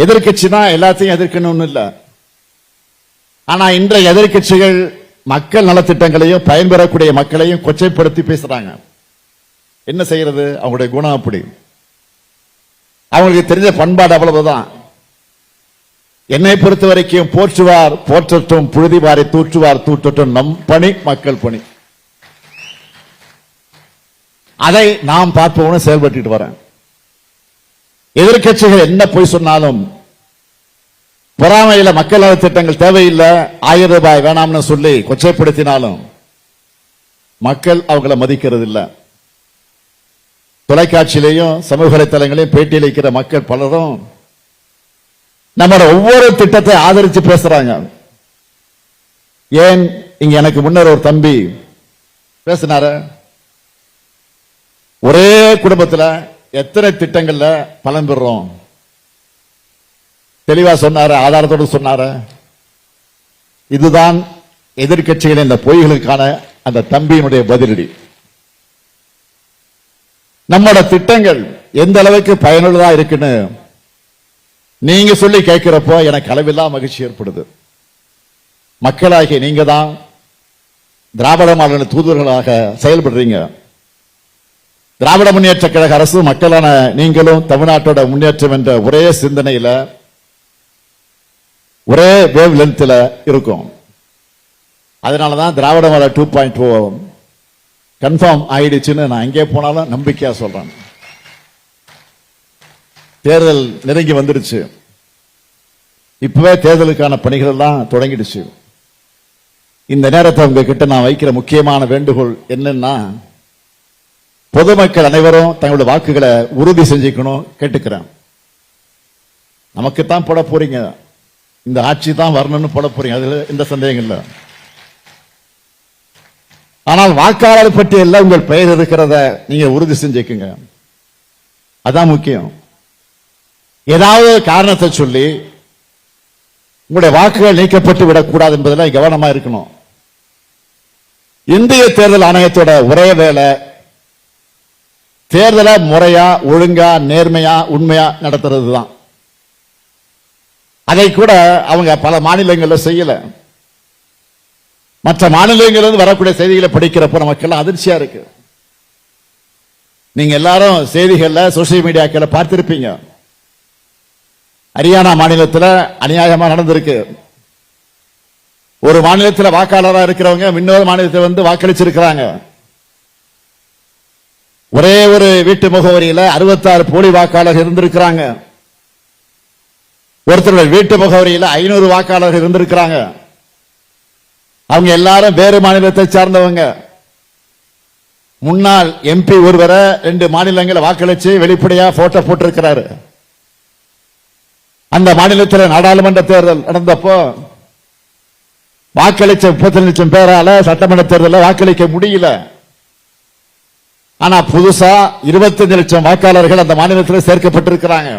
எதிர்க்கட்சி தான் எல்லாத்தையும் எதிர்க்கணும்னு இல்லை. ஆனா இன்றைய எதிர்க்கட்சிகள் மக்கள் நலத்திட்டங்களையும் பயன்பெறக்கூடிய மக்களையும் கொச்சைப்படுத்தி பேசுறாங்க. என்ன செய்யறது? அவங்களுடைய குணம் அப்படி. அவங்களுக்கு தெரிஞ்ச பண்பாடு அவ்வளவுதான். என்னை பொறுத்த வரைக்கும் போற்றுவார் போற்றட்டும் புழுதிவாரை தூற்றுவார் தூற்றட்டும் நம் பணி மக்கள் பணி. அதை நாம் பார்ப்போம்னு செயல்பட்டு வரேன். எதிர்க்கட்சிகள் என்ன பொய் சொன்னாலும் பொறாமையில மக்கள் திட்டங்கள் தேவையில்லை ஆயிரம் ரூபாய் வேணாம்னு சொல்லி கொச்சைப்படுத்தினாலும் மக்கள் அவங்கள மதிக்கிறது இல்லை தொலைக்காட்சியிலையும் சமூக வலைத்தளங்களையும் பேட்டியளிக்கிற மக்கள் பலரும் நம்மளோட ஒவ்வொரு திட்டத்தை ஆதரிச்சு பேசுறாங்க. ஏன் இங்க எனக்கு முன்னர் ஒரு தம்பி பேசினார. ஒரே குடும்பத்தில் எத்தனை திட்டங்கள்ல பலன் பெறுறோம்? தெளிவா சொன்னாரு? ஆதாரத்தோடு சொன்னாரு? இதுதான் எதிர்கட்சிகளின் இந்த பொய்களுக்கான அந்த தம்பியினுடைய பதிலடி. நம்மளோட திட்டங்கள் எந்த அளவுக்கு பயனுள்ளதா இருக்குன்னு நீங்க சொல்லி கேட்கிறப்போ எனக்கு அளவில்லா மகிழ்ச்சி ஏற்படுது. மக்களாகிய நீங்க தான் திராவிட மாநில தூதுவர்களாக செயல்படுறீங்க. திராவிட முன்னேற்ற கழக அரசு மக்களான நீங்களும் தமிழ்நாட்டோட முன்னேற்றம் என்ற ஒரே சிந்தனையில ஒரே வேவ் லென்த்தில் இருக்கும். அதனாலதான் திராவிட மலை டூ பாயிண்ட் ஓ கன்ஃபார்ம் ஆயிடுச்சுன்னு நான் எங்கே போனாலும் நம்பிக்கையா சொல்றேன். தேர்தல் நெருங்கி வந்துடுச்சு. இப்பவே தேர்தலுக்கான பணிகள் எல்லாம் தொடங்கிடுச்சு. இந்த நேரத்தை உங்ககிட்ட நான் வைக்கிற முக்கியமான வேண்டுகோள் என்னன்னா பொதுமக்கள் அனைவரும் தங்களுடைய வாக்குகளை உறுதி செஞ்சுக்கணும் கேட்டுக்கிறேன். நமக்கு தான் போட போறீங்க. இந்த ஆட்சி தான் வரணும்னு போட போறீங்க. அதுல எந்த சந்தேகம் இல்லை. ஆனால் வாக்காளர் பட்டியலில் உங்கள் பெயர் இருக்கிறத நீங்க உறுதி செஞ்சுக்குங்க. அதான் முக்கியம். ஏதாவது காரணத்தை சொல்லி உங்களுடைய வாக்குகள் நீக்கப்பட்டு விடக்கூடாது என்பதில் கவனமா இருக்கணும். இந்திய தேர்தல் ஆணையத்தோட ஒரே வேலை தேர்தலை முறையா ஒழுங்கா நேர்மையா உண்மையா நடத்துறது தான். அதை கூட அவங்க பல மாநிலங்களில் செய்யல. மற்ற மாநிலங்களிலிருந்து வரக்கூடிய செய்திகளை படிக்கிறப்ப நமக்கெல்லாம் அதிர்ச்சியா இருக்கு. நீங்க எல்லாரும் செய்திகள்ல சோசியல் மீடியாக்களை பார்த்திருப்பீங்க. ஹரியானா மாநிலத்தில் அநியாயமா நடந்திருக்கு. ஒரு மாநிலத்தில் வாக்காளரா இருக்கிறவங்க இன்னொரு மாநிலத்தில் வந்து வாக்களிச்சிருக்கிறாங்க. ஒரே ஒரு வீட்டு முகவரியில அறுபத்தாறு போலி வாக்காளர் இருந்திருக்கிறாங்க. ஒருத்தருடைய வீட்டு முகவரியில ஐநூறு வாக்காளர்கள் இருந்திருக்கிறாங்க. அவங்க எல்லாரும் வேறு மாநிலத்தை சார்ந்தவங்க. முன்னாள் எம்பி ஒருவரை ரெண்டு மாநிலங்களை வாக்களிச்சு வெளிப்படையா போட்டோ போட்டிருக்கிறாரு. அந்த மாநிலத்தில் நாடாளுமன்ற தேர்தல் நடந்தப்போ வாக்களிச்ச முப்பத்தி லட்சம் பேரால சட்டமன்ற தேர்தலில் வாக்களிக்க முடியல. ஆனா புதுசா 25 லட்சம் வாக்காளர்கள் அந்த மாநிலத்தில் சேர்க்கப்பட்டிருக்கிறாங்க.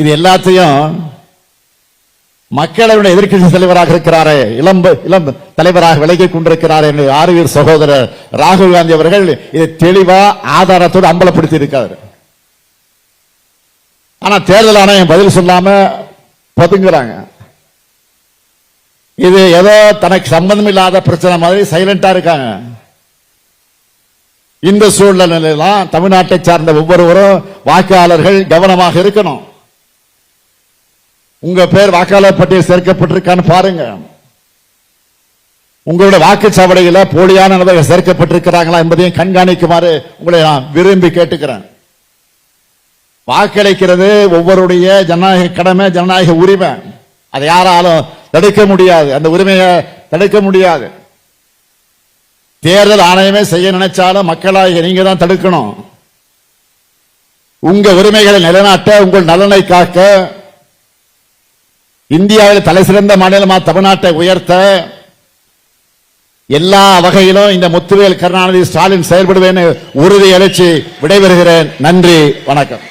இது எல்லாத்தையும் மக்களவை எதிர்கட்சி தலைவராக இருக்கிறாரே இளம் இளம் தலைவராக விலகிக் கொண்டிருக்கிறார் என்று ஆறுவீர் சகோதரர் ராகுல் காந்தி அவர்கள் இதை தெளிவா ஆதாரத்தோடு அம்பலப்படுத்தி இருக்காரு ஆனா தேர்தல் ஆணையம் பதில் சொல்லாம பதுங்குறாங்க. இது ஏதோ தனக்கு சம்பந்தம் இல்லாத பிரச்சனை மாதிரி சைலண்டா இருக்காங்க. இந்த சூழ்நிலையெல்லாம் தமிழ்நாட்டை சார்ந்த ஒவ்வொருவரும் வாக்காளர்கள் கவனமாக இருக்கணும். உங்க பேர் வாக்காளர் பட்டியல் சேர்க்கப்பட்டிருக்கான்னு பாருங்க. உங்களோட வாக்குச்சாவடியில போலியான நபர்கள் சேர்க்கப்பட்டிருக்கிறாங்களா என்பதையும் கண்காணிக்குமாறு உங்களை நான் விரும்பி கேட்டுக்கிறேன். வாக்களிக்கிறது ஒவ்வொருடைய ஜனநாயக கடமை ஜனநாயக உரிமை. அதை யாராலும் தடுக்க முடியாது. அந்த உரிமையை தடுக்க முடியாது. தேர்தல் ஆணையமே செய்ய நினைச்சாலும் மக்களாகிய நீங்க தான் தடுக்கணும். உங்க உரிமைகளை நிலைநாட்ட உங்கள் நலனை காக்க இந்தியாவில் தலை சிறந்த மாநிலமா தமிழ்நாட்டை உயர்த்த எல்லா வகையிலும் இந்த முத்துவேல் கருணாநிதி ஸ்டாலின் செயல்படுவேன்னு உறுதி அளிச்சு விடைபெறுகிறேன். நன்றி வணக்கம்.